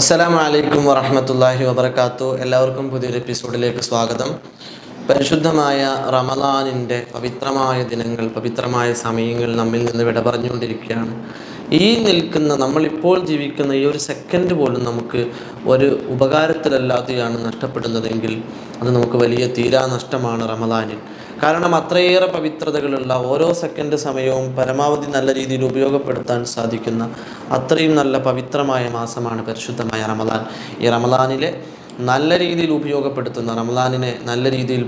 അസ്സലാമു അലൈക്കും വറഹമത്തല്ലാഹി വബർക്കാത്തു എല്ലാവർക്കും പുതിയൊരു എപ്പിസോഡിലേക്ക് സ്വാഗതം. പരിശുദ്ധമായ റമദാനിന്റെ പവിത്രമായ ദിനങ്ങൾ പവിത്രമായ സമയങ്ങൾ നമ്മിൽ നിന്ന് വിട പറഞ്ഞുകൊണ്ടിരിക്കുകയാണ്. ഈ നിൽക്കുന്ന നമ്മളിപ്പോൾ ജീവിക്കുന്ന ഈ ഒരു സെക്കൻഡ് പോലും നമുക്ക് ഒരു ഉപകാരത്തിലല്ലാതെയാണ് നഷ്ടപ്പെടുന്നതെങ്കിൽ അത് നമുക്ക് വലിയ തീരാനഷ്ടമാണ് റമദാനിൽ. കാരണം അത്രയേറെ പവിത്രതകളുള്ള ഓരോ സെക്കൻഡ് സമയവും പരമാവധി നല്ല രീതിയിൽ ഉപയോഗപ്പെടുത്താൻ സാധിക്കുന്ന അത്രയും നല്ല പവിത്രമായ മാസമാണ് പരിശുദ്ധമായ റമദാൻ. ഈ റമദാനിലെ നല്ല രീതിയിൽ ഉപയോഗപ്പെടുത്തുന്ന റമദാനിനെ നല്ല രീതിയിൽ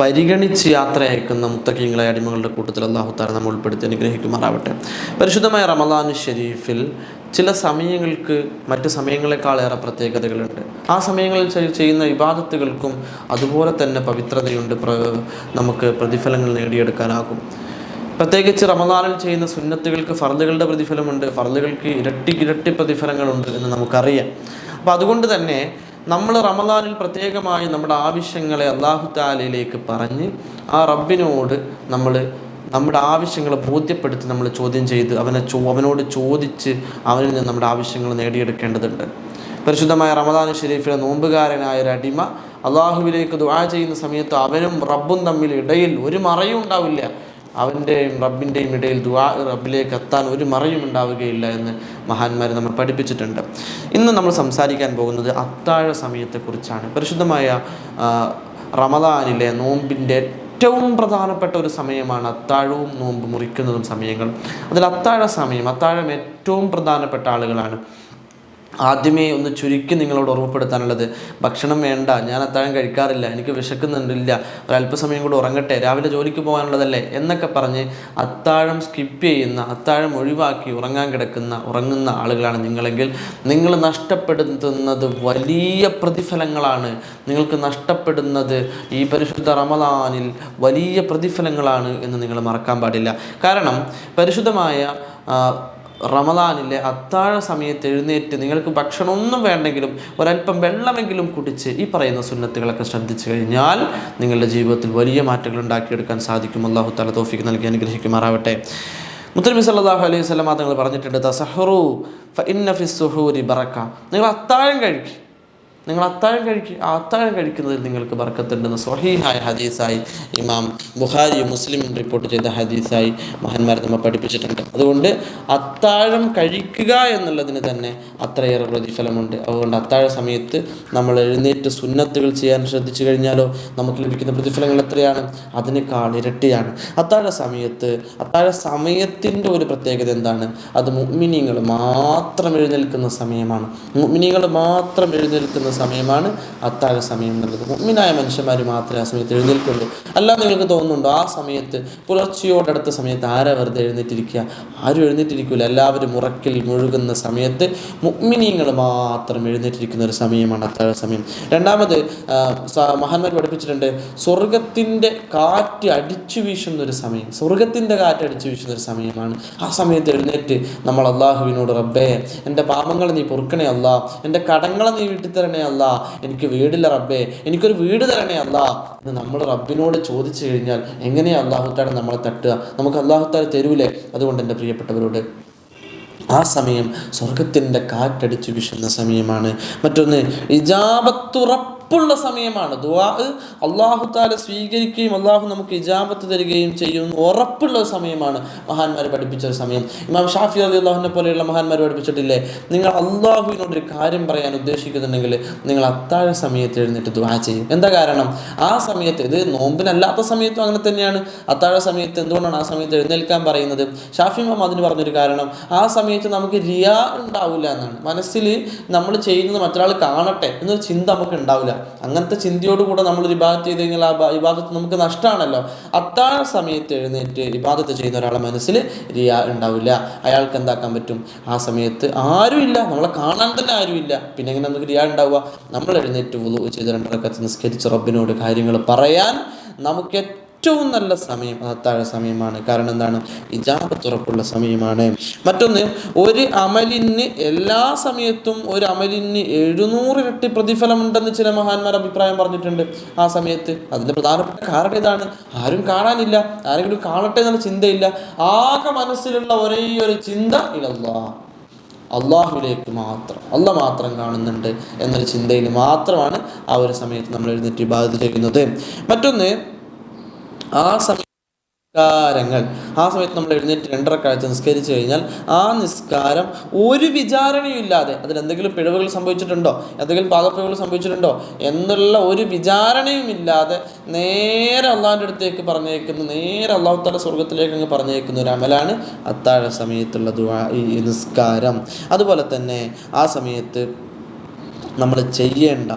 പരിഗണിച്ച് യാത്ര അയക്കുന്ന മുത്തക്കിങ്ങളെ അടിമകളുടെ കൂട്ടത്തിൽ അള്ളാഹു താല നമ്മൾ ഉൾപ്പെടുത്തി അനുഗ്രഹിക്കുമാറാവട്ടെ. പരിശുദ്ധമായ റമദാൻ ഷെരീഫിൽ ചില സമയങ്ങൾക്ക് മറ്റു സമയങ്ങളെക്കാളേറെ പ്രത്യേകതകളുണ്ട്. ആ സമയങ്ങളിൽ ചെയ്- ചെയ്യുന്ന വിവാദത്തുകൾക്കും അതുപോലെ തന്നെ പവിത്രതയുണ്ട് നമുക്ക് പ്രതിഫലങ്ങൾ നേടിയെടുക്കാനാകും. പ്രത്യേകിച്ച് റമദാനിൽ ചെയ്യുന്ന സുന്നത്തുകൾക്ക് ഫർദുകളുടെ പ്രതിഫലമുണ്ട്. ഫർദുകൾക്ക് ഇരട്ടി ഇരട്ടി പ്രതിഫലങ്ങളുണ്ട് എന്ന് നമുക്കറിയാം. അപ്പം അതുകൊണ്ട് തന്നെ നമ്മൾ റമദാനിൽ പ്രത്യേകമായി നമ്മുടെ ആവശ്യങ്ങളെ അള്ളാഹു താലയിലേക്ക് പറഞ്ഞ് ആ റബ്ബിനോട് നമ്മൾ നമ്മുടെ ആവശ്യങ്ങളെ ബോധ്യപ്പെടുത്തി നമ്മൾ ചോദ്യം ചെയ്ത് അവനെ ചോ അവനോട് ചോദിച്ച് അവനിൽ നിന്ന് നമ്മുടെ ആവശ്യങ്ങൾ നേടിയെടുക്കേണ്ടതുണ്ട്. പരിശുദ്ധമായ റമദാൻ ഷെരീഫിലെ നോമ്പുകാരനായ ഒരു അടിമ അള്ളാഹുവിലേക്ക് ദുആ ചെയ്യുന്ന സമയത്ത് അവനും റബ്ബും തമ്മിൽ ഇടയിൽ ഒരു മറയും ഉണ്ടാവില്ല. അവന്റെയും റബ്ബിന്റെയും ഇടയിൽ ദുആ റബ്ബിലേക്ക് എത്താൻ ഒരു മറയും ഉണ്ടാവുകയില്ല എന്ന് മഹാന്മാർ നമ്മൾ പഠിപ്പിച്ചിട്ടുണ്ട്. ഇന്ന് നമ്മൾ സംസാരിക്കാൻ പോകുന്നത് അത്താഴ സമയത്തെക്കുറിച്ചാണ്. പരിശുദ്ധമായ റമദാനിലെ നോമ്പിന്റെ ഏറ്റവും പ്രധാനപ്പെട്ട ഒരു സമയമാണ് അത്താഴവും നോമ്പ് മുറിക്കുന്നതും സമയങ്ങൾ അതിൽ അത്താഴ സമയം അത്താഴം ഏറ്റവും പ്രധാനപ്പെട്ട ആളുകളാണ്. ആദ്യമേ ഒന്ന് ചുരുക്കി നിങ്ങളോട് ഓർമ്മപ്പെടുത്താനുള്ളത്. ഭക്ഷണം വേണ്ട ഞാൻ അത്താഴം കഴിക്കാറില്ല എനിക്ക് വിശക്കുന്നുണ്ടില്ല ഒരല്പസമയം കൂടി ഉറങ്ങട്ടെ രാവിലെ ജോലിക്ക് പോകാനുള്ളതല്ലേ എന്നൊക്കെ പറഞ്ഞ് അത്താഴം സ്കിപ്പ് ചെയ്യുന്ന അത്താഴം ഒഴിവാക്കി ഉറങ്ങാൻ കിടക്കുന്ന ഉറങ്ങുന്ന ആളുകളാണ് നിങ്ങളെങ്കിൽ നിങ്ങൾ നഷ്ടപ്പെടുത്തുന്നത് വലിയ പ്രതിഫലങ്ങളാണ്. നിങ്ങൾക്ക് നഷ്ടപ്പെടുന്നത് ഈ പരിശുദ്ധ റമദാനിൽ വലിയ പ്രതിഫലങ്ങളാണ് എന്ന് നിങ്ങൾ മറക്കാൻ പാടില്ല. കാരണം പരിശുദ്ധമായ റമദാനിലെ അത്താഴ സമയത്ത് എഴുന്നേറ്റ് നിങ്ങൾക്ക് ഭക്ഷണമൊന്നും വേണ്ടെങ്കിലും ഒരല്പം വെള്ളമെങ്കിലും കുടിച്ച് ഈ പറയുന്ന സുന്നത്തുകളൊക്കെ ശ്രദ്ധിച്ചു കഴിഞ്ഞാൽ നിങ്ങളുടെ ജീവിതത്തിൽ വലിയ മാറ്റങ്ങൾ ഉണ്ടാക്കിയെടുക്കാൻ സാധിക്കും. അള്ളാഹു തല തോഫിക്ക് നൽകി അനുഗ്രഹിക്കുമാറാവട്ടെ. മുത്തലബി സല്ലാഹു അലൈഹി സ്വലമാ തങ്ങൾ പറഞ്ഞിട്ടുണ്ട് തസഹറു ഫ ഇന്ന ഫി സുഹൂരി ബറക്ക. നിങ്ങൾ അത്താഴം കഴിക്കും. നിങ്ങൾ അത്താഴം കഴിക്കുക അത്താഴം കഴിക്കുന്നതിൽ നിങ്ങൾക്ക് ബർക്കത്തുണ്ടെന്ന് സ്വഹീഹായ ഹദീസായി ഇമാം ബുഹാരി മുസ്ലിം റിപ്പോർട്ട് ചെയ്ത ഹദീസായി മഹാന്മാർ നമ്മൾ പഠിപ്പിച്ചിട്ടുണ്ട്. അതുകൊണ്ട് അത്താഴം കഴിക്കുക എന്നുള്ളതിന് തന്നെ അത്രയേറെ പ്രതിഫലമുണ്ട്. അതുകൊണ്ട് അത്താഴ സമയത്ത് നമ്മൾ എഴുന്നേറ്റ് സുന്നത്തുകൾ ചെയ്യാൻ ശ്രദ്ധിച്ചു കഴിഞ്ഞാലോ? നമുക്ക് ലഭിക്കുന്ന പ്രതിഫലങ്ങൾ എത്രയാണ്? അതിനേക്കാൾ ഇരട്ടിയാണ്. അത്താഴ സമയത്ത് അത്താഴ സമയത്തിന്റെ ഒരു പ്രത്യേകത എന്താണ്? അത് മുഗ്മിനികൾ മാത്രം എഴുന്നേൽക്കുന്ന സമയമാണ്. മുഗ്മിനികൾ മാത്രം എഴുന്നേൽക്കുന്ന സമയമാണ്. അത്താഴ സമയം എന്നുള്ളത്. മുഗ്മിനായ മനുഷ്യന്മാർ മാത്രമേ ആ സമയത്ത് എഴുന്നേൽക്കുള്ളൂ. അല്ല നിങ്ങൾക്ക് തോന്നുന്നുണ്ടോ ആ സമയത്ത് പുലർച്ചയോടടുത്ത സമയത്ത് ആരാ വെറുതെ എഴുന്നേറ്റിരിക്കുക? ആരും എഴുന്നേറ്റിരിക്കില്ല എല്ലാവരും ഉറക്കിൽ മുഴുകുന്ന സമയത്ത് മുഗ്മിനീങ്ങൾ മാത്രം എഴുന്നേറ്റിരിക്കുന്ന ഒരു സമയമാണ് അത്താഴ സമയം. രണ്ടാമത് മഹാന്മാർ പഠിപ്പിച്ചിട്ടുണ്ട് സ്വർഗത്തിന്റെ കാറ്റ് അടിച്ചു വീശുന്ന ഒരു സമയം. സ്വർഗത്തിന്റെ കാറ്റ് അടിച്ചു വീശുന്ന ഒരു സമയമാണ്. ആ സമയത്ത് എഴുന്നേറ്റ് നമ്മൾ അള്ളാഹുവിനോട് റബ്ബേ എന്റെ പാപങ്ങൾ നീ പൊറുക്കണേ അല്ല. എന്റെ കടങ്ങളെ നീ വീട്ടിത്തരണേ അല്ല എനിക്ക് വീടില്ല റബ്ബേ. എനിക്കൊരു വീട് തരണേ അല്ല എന്ന് നമ്മൾ റബ്ബിനോട് ചോദിച്ചു കഴിഞ്ഞാൽ എങ്ങനെയാണ് അള്ളാഹുത്താല നമ്മളെ തട്ടുക? നമുക്ക് അള്ളാഹുത്താല തരൂലേ? അതുകൊണ്ട് എന്റെ പ്രിയപ്പെട്ടവരോട് ആ സമയം സ്വർഗത്തിന്റെ കാറ്റടിച്ചു വിഷുന്ന സമയമാണ്. മറ്റൊന്ന് ഇജാബത്തുറപ്പുള്ള സമയമാണ്. ദുവാ അള്ളാഹു താല സ്വീകരിക്കുകയും അള്ളാഹു നമുക്ക് ഇജാബത്ത് തരികയും ചെയ്യും ഉറപ്പുള്ള സമയമാണ്. മഹാന്മാർ പഠിപ്പിച്ച ഒരു സമയം. ഇമാം ഷാഫി അലി അള്ളാഹുവിനെ പോലെയുള്ള മഹാന്മാർ പഠിപ്പിച്ചിട്ടില്ലേ? നിങ്ങൾ അള്ളാഹുവിനോട് ഒരു കാര്യം പറയാൻ ഉദ്ദേശിക്കുന്നുണ്ടെങ്കിൽ നിങ്ങൾ അത്താഴ സമയത്ത് എഴുന്നേറ്റ് ദുവാ ചെയ്യും. എന്താ കാരണം? ആ സമയത്ത് ഇത് നോമ്പിനല്ലാത്ത സമയത്തും അങ്ങനെ തന്നെയാണ്. അത്താഴ സമയത്ത് എന്തുകൊണ്ടാണ് ആ സമയത്ത് എഴുന്നേൽക്കാൻ പറയുന്നത്? ഷാഫി മാം അതിന് പറഞ്ഞൊരു കാരണം. ആ സമയത്ത് നമുക്ക് റിയാ ഉണ്ടാവില്ല എന്നാണ്. മനസ്സിൽ നമ്മൾ ചെയ്യുന്നത് മറ്റൊരാൾ കാണട്ടെ എന്നൊരു ചിന്ത നമുക്ക് ഉണ്ടാവില്ല. അങ്ങനത്തെ ചിന്തയോടുകൂടെ നമ്മൾ ഇബാദത്ത് ചെയ്ത് കഴിഞ്ഞാൽ ആ വിഭാഗത്ത് നമുക്ക് നഷ്ടമാണല്ലോ അത്താ സമയത്ത് എഴുന്നേറ്റ് ഇബാദത്ത് ചെയ്യുന്ന ഒരാളെ മനസ്സിൽ റിയ ഉണ്ടാവില്ല. അയാൾക്ക് എന്താക്കാൻ പറ്റും? ആ സമയത്ത് ആരുമില്ല നമ്മളെ കാണാൻ തന്നെ ആരുമില്ല പിന്നെ എങ്ങനെ നമുക്ക് റിയ ഉണ്ടാവുക? നമ്മൾ എഴുന്നേറ്റ് ചെയ്ത് രണ്ടരക്കത്ത് നിസ്കരിച്ച് റബ്ബിനോട് കാര്യങ്ങൾ പറയാൻ നമുക്ക് ഏറ്റവും നല്ല സമയം അത് അത്താഴ സമയമാണ്. കാരണം എന്താണ്? ഇജാബത്തുറപ്പുള്ള സമയമാണ്. മറ്റൊന്ന് ഒരു അമലിന് എല്ലാ സമയത്തും ഒരു അമലിന് എഴുന്നൂറ് ഇരട്ടി പ്രതിഫലമുണ്ടെന്ന് ചില മഹാന്മാർ അഭിപ്രായം പറഞ്ഞിട്ടുണ്ട്. ആ സമയത്ത് അതിന്റെ പ്രധാനപ്പെട്ട കാരണം ഇതാണ് ആരും കാണാനില്ല. ആരെങ്കിലും കാണട്ടെ എന്നുള്ള ചിന്തയില്ല. ആകെ മനസ്സിലുള്ള ഒരേ ഒരു ചിന്ത ഇലല്ലാ അള്ളാഹുവിലേക്ക് മാത്രം അല്ല മാത്രം കാണുന്നുണ്ട് എന്നൊരു ചിന്തയിൽ മാത്രമാണ് ആ ഒരു സമയത്ത് നമ്മൾ എഴുന്നേറ്റ് ബാധിച്ചിരിക്കുന്നത് മറ്റൊന്ന് ആ സമയം നിസ്കാരങ്ങൾ ആ സമയത്ത് നമ്മൾ എഴുന്നേറ്റ് രണ്ടര കാഴ്ച നിസ്കരിച്ചു കഴിഞ്ഞാൽ ആ നിസ്കാരം ഒരു വിചാരണയും ഇല്ലാതെ അതിൽ എന്തെങ്കിലും പിഴവുകൾ സംഭവിച്ചിട്ടുണ്ടോ? എന്തെങ്കിലും പാകപ്പിഴവുകൾ സംഭവിച്ചിട്ടുണ്ടോ? എന്നുള്ള ഒരു വിചാരണയും ഇല്ലാതെ നേരെ അള്ളാഹിന്റെ അടുത്തേക്ക് പറഞ്ഞേക്കുന്ന നേരെ അള്ളാഹു താല സ്വർഗത്തിലേക്ക് അങ്ങ് പറഞ്ഞേക്കുന്ന ഒരു അമലാണ് അത്താഴ സമയത്തുള്ള ദുആ ഈ നിസ്കാരം. അതുപോലെ തന്നെ ആ സമയത്ത് നമ്മൾ ചെയ്യേണ്ട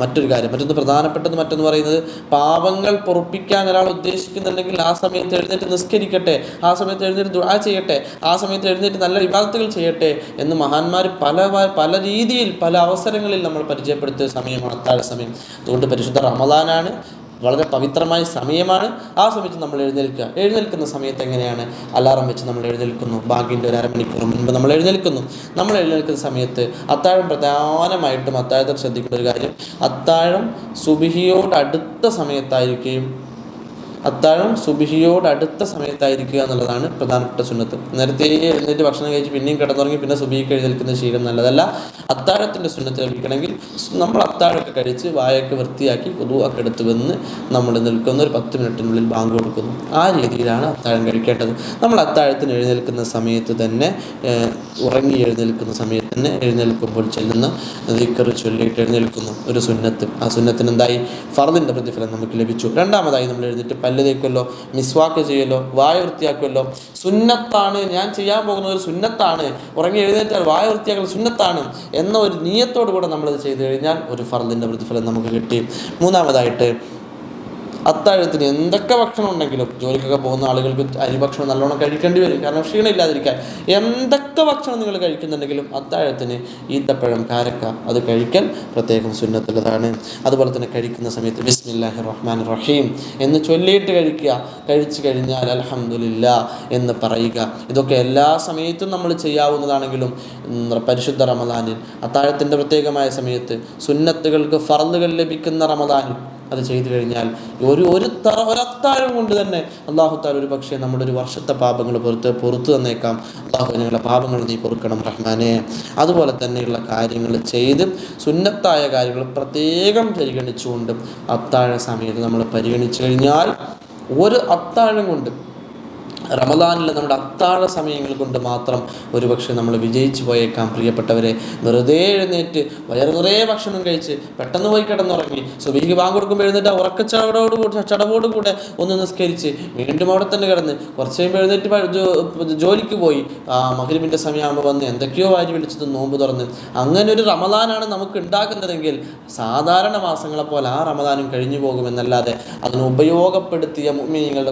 മറ്റൊരു കാര്യം. മറ്റൊന്ന് പ്രധാനപ്പെട്ടത് മറ്റൊന്ന് പറയുന്നത് പാപങ്ങൾ പൊറപ്പിക്കാൻ ഒരാൾ ഉദ്ദേശിക്കുന്നുണ്ടെങ്കിൽ ആ സമയത്ത് എഴുന്നേറ്റ് നിസ്കരിക്കട്ടെ ആ സമയത്ത് എഴുന്നേറ്റ് ദുഴ ചെയ്യട്ടെ ആ സമയത്ത് എഴുന്നേറ്റ് നല്ല വിവാദത്തുകൾ ചെയ്യട്ടെ എന്ന് മഹാന്മാർ പല പല രീതിയിൽ പല അവസരങ്ങളിൽ നമ്മൾ പരിചയപ്പെടുത്തിയ സമയമാണ് അത്താഴ സമയം. അതുകൊണ്ട് പരിശുദ്ധ റമദാനാണ് വളരെ പവിത്രമായ സമയമാണ്. ആ സമയത്ത് നമ്മൾ എഴുന്നേൽക്കുക. എഴുന്നേൽക്കുന്ന സമയത്ത് എങ്ങനെയാണ്? അലാറം വെച്ച് നമ്മൾ എഴുന്നേൽക്കുന്നു. ബാങ്കിന്റെ ഒരു അരമണിക്കൂർ മുൻപ് നമ്മൾ എഴുന്നേൽക്കുന്നു. നമ്മൾ എഴുന്നേൽക്കുന്ന സമയത്ത് അത്താഴം പ്രധാനമായിട്ടും അത്താഴത്തിൽ ശ്രദ്ധിക്കേണ്ട ഒരു കാര്യം അത്താഴം സുബിഹിയോട് അടുത്ത സമയത്തായിരിക്കുകയും അത്താഴം സുബിഹിയോട് അടുത്ത സമയത്തായിരിക്കുക എന്നുള്ളതാണ് പ്രധാനപ്പെട്ട സുന്നത്ത്. നേരത്തെ എന്നിട്ട് ഭക്ഷണം കഴിച്ച് പിന്നെയും കിടന്നുറങ്ങി പിന്നെ സുബിഹിക്ക് എഴുന്നേൽക്കുന്ന ശീലം നല്ലതല്ല. അത്താഴത്തിന്റെ സുന്നത്ത് ലഭിക്കണമെങ്കിൽ നമ്മൾ അത്താഴമൊക്കെ കഴിച്ച് വായൊക്കെ വൃത്തിയാക്കി കൊതുവൊക്കെ എടുത്തു വന്ന് നമ്മൾ നിൽക്കുന്ന ഒരു പത്ത് മിനിറ്റിനുള്ളിൽ ബാങ്ക് കൊടുക്കുന്നു. ആ രീതിയിലാണ് അത്താഴം കഴിക്കേണ്ടത്. നമ്മൾ അത്താഴത്തിന് എഴുന്നേൽക്കുന്ന സമയത്ത് തന്നെ ഉറങ്ങി എഴുന്നേൽക്കുന്ന സമയത്ത് തന്നെ എഴുന്നേൽക്കുമ്പോൾ ചെല്ലുന്ന ദിക്കറി ചൊല്ലിയിട്ട് എഴുന്നേൽക്കുന്നു. ഒരു സുന്നത്ത്. ആ സുന്നത്തിന് എന്തായി ഫർദിന്റെ പ്രതിഫലം നമുക്ക് ലഭിച്ചു. രണ്ടാമതായി നമ്മൾ എഴുന്നേറ്റ് പല്ല് തേക്കുമല്ലോ മിസ്വാക്ക് ചെയ്യുമല്ലോ വായ വൃത്തിയാക്കുമല്ലോ. സുന്നത്താണ് ഞാൻ ചെയ്യാൻ പോകുന്ന ഒരു സുന്നത്താണ്. ഉറങ്ങി എഴുന്നേറ്റാൽ വായ വൃത്തിയാക്കൽ സുന്നത്താണ് എന്ന ഒരു നീയത്തോടു കൂടെ നമ്മളത് ചെയ്തു കഴിഞ്ഞാൽ ഒരു ഫർദിന്റെ പ്രതിഫലം നമുക്ക് കിട്ടി. മൂന്നാമതായിട്ട് അത്താഴത്തിന് എന്തൊക്കെ ഭക്ഷണം ഉണ്ടെങ്കിലും ജോലിക്കൊക്കെ പോകുന്ന ആളുകൾക്ക് അരി ഭക്ഷണം നല്ലോണം കഴിക്കേണ്ടി വരും. കാരണം ക്ഷീണം ഇല്ലാതിരിക്കാൻ എന്തൊക്കെ ഭക്ഷണം നിങ്ങൾ കഴിക്കുന്നുണ്ടെങ്കിലും അത്താഴത്തിന് ഈത്തപ്പഴം കാരക്ക അത് കഴിക്കൽ പ്രത്യേകം സുന്നത്തുള്ളതാണ്. അതുപോലെ തന്നെ കഴിക്കുന്ന സമയത്ത് ബിസ്മില്ലാഹി റഹ്മാൻ റഹീം എന്ന് ചൊല്ലിയിട്ട് കഴിക്കുക. കഴിച്ചു കഴിഞ്ഞാൽ അലഹമില്ല എന്ന് പറയുക. ഇതൊക്കെ എല്ലാ സമയത്തും നമ്മൾ ചെയ്യാവുന്നതാണെങ്കിലും പരിശുദ്ധ റമദാനിൽ അത്താഴത്തിന്റെ പ്രത്യേകമായ സമയത്ത് സുന്നത്തുകൾക്ക് ഫറന്നുകൾ ലഭിക്കുന്ന റമദാനിൽ അത് ചെയ്തു കഴിഞ്ഞാൽ ഒരു ഒരു തറ ഒരത്താഴം കൊണ്ട് തന്നെ അള്ളാഹുത്താൽ ഒരു പക്ഷേ നമ്മുടെ ഒരു വർഷത്തെ പാപങ്ങൾ പുറത്ത് പുറത്തു തന്നേക്കാം. അള്ളാഹു ഞങ്ങളുടെ പാപങ്ങൾ നീ പൊറുക്കണം റഹ്മാനെ. അതുപോലെ തന്നെയുള്ള കാര്യങ്ങൾ ചെയ്ത് സുന്നത്തായ കാര്യങ്ങൾ പ്രത്യേകം പരിഗണിച്ചുകൊണ്ട് അത്താഴ സമയത്ത് നമ്മൾ പരിഗണിച്ചു കഴിഞ്ഞാൽ ഒരു അത്താഴം കൊണ്ട് റമദാനിലെ നമ്മുടെ അത്താഴ സമയങ്ങൾ കൊണ്ട് മാത്രം ഒരുപക്ഷെ നമ്മൾ വിജയിച്ചു പോയേക്കാം. പ്രിയപ്പെട്ടവരെ വെറുതെ എഴുന്നേറ്റ് വയറു നിറയെ ഭക്ഷണം കഴിച്ച് പെട്ടെന്ന് പോയി കിടന്നുറങ്ങി സുബിക്ക് ബാങ്ക് കൊടുക്കുമ്പോൾ എഴുന്നേറ്റ് ഉറക്കച്ചടവോട് കൂടെ ചടവോട് കൂടെ ഒന്ന് നിസ്കരിച്ച് വീണ്ടും അവിടെ തന്നെ കിടന്ന് കുറച്ച് കഴിയുമ്പോൾ എഴുന്നേറ്റ് ജോലിക്ക് പോയി. ആ മഹരിമിന്റെ സമയമാകുമ്പോൾ വന്ന് എന്തൊക്കെയോ വാരി വിളിച്ചത് നോമ്പ് തുറന്ന് അങ്ങനെ ഒരു റമദാനാണ് നമുക്ക് ഉണ്ടാക്കുന്നതെങ്കിൽ സാധാരണ മാസങ്ങളെ പോലെ ആ റമദാനും കഴിഞ്ഞു പോകുമെന്നല്ലാതെ അതിനെ ഉപയോഗപ്പെടുത്തിയ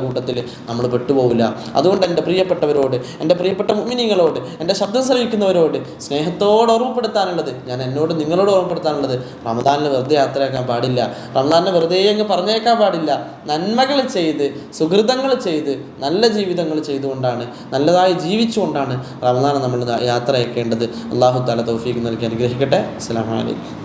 കൂട്ടത്തിൽ നമ്മൾ പെട്ടുപോകില്ല അതുകൊണ്ട് എന്റെ പ്രിയപ്പെട്ടവരോട് എന്റെ പ്രിയപ്പെട്ട മുഅ്മിനീങ്ങളോട് എന്റെ ശബ്ദം ശ്രവിക്കുന്നവരോട് സ്നേഹത്തോട് ഓർമ്മപ്പെടുത്താനുള്ളത് ഞാൻ എന്നോട് നിങ്ങളോട് ഓർമ്മപ്പെടുത്താനുള്ളത്. റമദാനിൽ വെറുതെ യാത്രയാക്കാൻ പാടില്ല. റമദാനിനെ വെറുതെ അങ്ങ് പറഞ്ഞേക്കാൻ പാടില്ല. നന്മകൾ ചെയ്ത് സുഹൃതങ്ങൾ ചെയ്ത് നല്ല ജീവിതങ്ങൾ ചെയ്തുകൊണ്ടാണ് നല്ലതായി ജീവിച്ചുകൊണ്ടാണ് റമദാനെ നമ്മൾ യാത്രയാക്കേണ്ടത് അള്ളാഹു താല തൗഫീഖ് നൽകി അനുഗ്രഹിക്കട്ടെ. അസ്സാം അലൈക്കും.